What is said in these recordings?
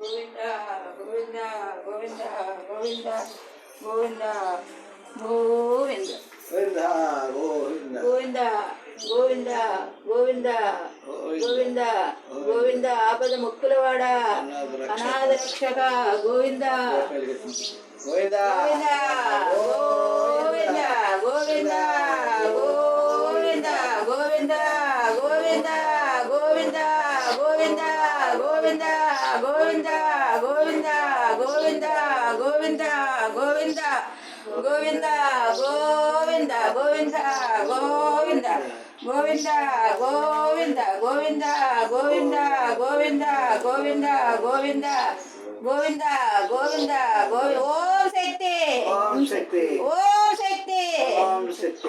గోవింద గోవింద గోవింద గోవింద గోవింద గోవింద గోవింద గోవింద గోవింద ఆపద ముక్కులవాడ అనాథ రక్షక గోవింద గోవింద గోవింద గోవింద గోవింద గోవింద గోవింద గోవింద గోవింద గోవింద 고빈다 고빈다 고빈다 고빈다 고빈다 고빈다 고빈다 고빈다 고빈다 고빈다 고빈다 고빈다 고빈다 고빈다 고빈다 고빈다 고빈다 고빈다 고빈 옴 색대 옴 색대 옴 색대 옴 색대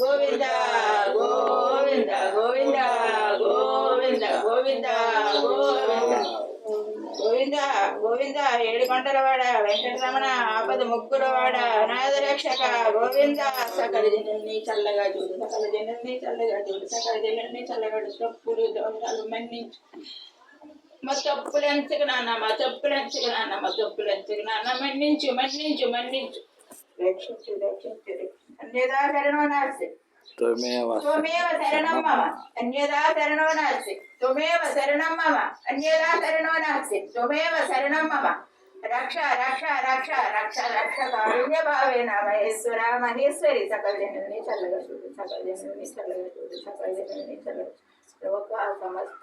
గోవింద గోవింద గోవింద గోవింద గోవింద గోవింద. గోవింద గోవింద ఏడు కొండలవాడ వెంకటరమణ ఆపద ముక్కులవాడ అనాథ రక్షక గోవింద. సకల జనుల్ని చల్లగా చూడు సకల జనుల్ని చల్లగా చూడు సకల జనుల్ని చల్లగా చూడు. తప్పులు దోషాలు మన్నించు. మా తప్పులు ఎంచకు నాన్న మా తప్పులు ఎంచకు నాన్న మా తప్పులు ఎంచకు నాన్న. మన్నించు మన్నించు మన్నించు. రక్షించు రక్షించు. అన్యదా శరణో నాస్తి త్వమేవ త్వమేవ శరణం మమ అన్యదా శరణో నాస్తి త్వమేవ శరణం మమ అన్యదా శరణో నాస్తి త్వమేవ శరణం మమ రక్ష రక్ష రక్ష రక్ష రక్ష కారుణ్య భావేన మహేశ్వర మహేశ్వరి సకల జనుల్ని చల్లగా చూడు సకల జనుల్ని చల్లగా చూడు సకల జనుల్ని చల్లగా చూడు లోక సమస్త